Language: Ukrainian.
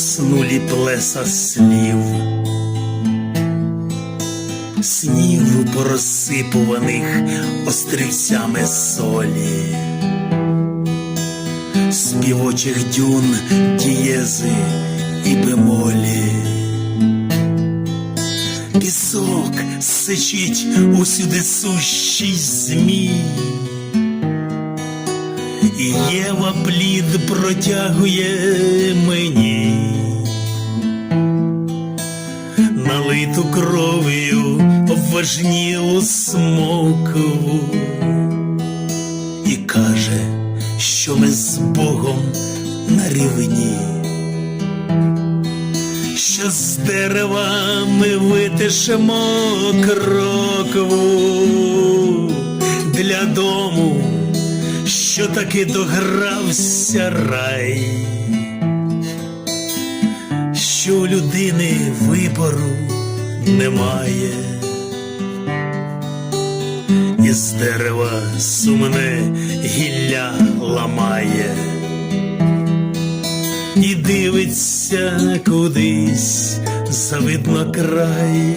заснулі плеса слів, снігу порозсипуваних острівцями солі, співочих дюн дієзи і бемолі. Пісок сичить усюди сущий змій. Єва плід протягує мені, налиту кров'ю обважнілу смокову, і каже, що ми з Богом на рівні, що з дерева ми витишемо крокву. Для дому що таки догрався рай, що у людини вибору немає, із дерева сумне гілля ламає. І дивиться кудись завидно край.